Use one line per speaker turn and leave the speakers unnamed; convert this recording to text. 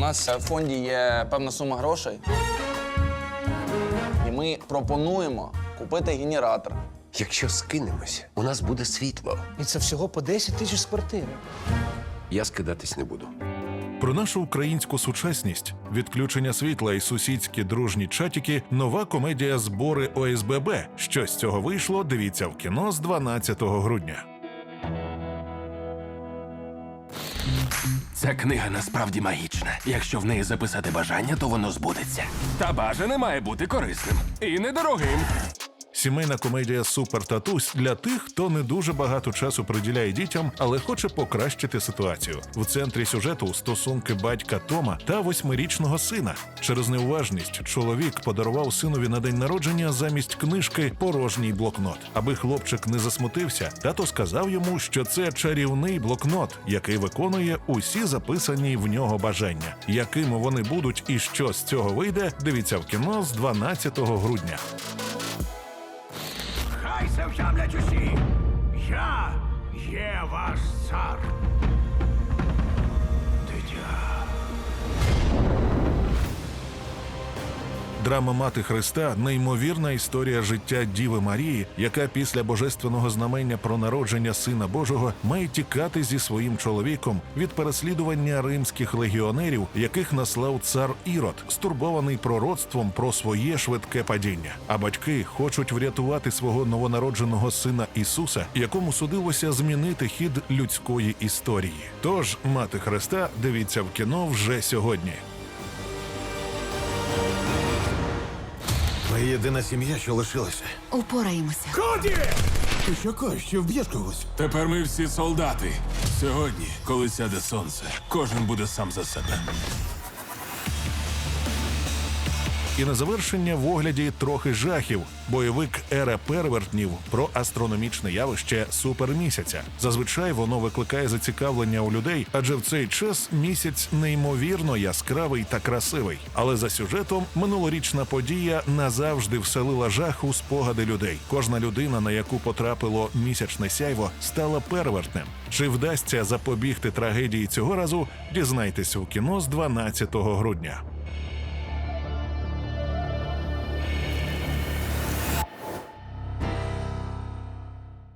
нас в фонді є певна сума грошей. І ми пропонуємо купити генератор.
Якщо скинемось, у нас буде світло.
І це всього по 10 тисяч з квартири.
Я скидатись не буду.
Про нашу українську сучасність, відключення світла і сусідські дружні чатіки, нова комедія збори ОСББ. Що з цього вийшло? Дивіться в кіно з 12 грудня.
Ця книга насправді магічна. Якщо в неї записати бажання, то воно збудеться. Та бажане має бути корисним і недорогим.
Сімейна комедія Супер Татусь для тих, хто не дуже багато часу приділяє дітям, але хоче покращити ситуацію. В центрі сюжету стосунки батька Тома та восьмирічного сина. Через неуважність чоловік подарував синові на день народження замість книжки порожній блокнот. Аби хлопчик не засмутився, тато сказав йому, що це чарівний блокнот, який виконує усі записані в нього бажання. Якими вони будуть і що з цього вийде, дивіться в кіно з 12 грудня.
Хай в усі. Я є ваш цар.
Драма Мати Христа неймовірна історія життя Діви Марії, яка після божественного знамення про народження Сина Божого має тікати зі своїм чоловіком від переслідування римських легіонерів, яких наслав цар Ірод, стурбований пророцтвом про своє швидке падіння. А батьки хочуть врятувати свого новонародженого сина Ісуса, якому судилося змінити хід людської історії. Тож мати Христа дивіться в кіно вже сьогодні.
Ми єдина сім'я, що лишилася.
Упораємося.
Коді!
Ти що кажеш, що вб'єш когось?
Тепер ми всі солдати. Сьогодні, коли сяде сонце, кожен буде сам за себе.
І на завершення в огляді трохи жахів. Бойовик ера первертнів про астрономічне явище супермісяця. Зазвичай воно викликає зацікавлення у людей, адже в цей час місяць неймовірно яскравий та красивий. Але за сюжетом минулорічна подія назавжди вселила жах у спогади людей. Кожна людина, на яку потрапило місячне сяйво, стала первертнем. Чи вдасться запобігти трагедії цього разу? Дізнайтесь у кіно з 12 грудня.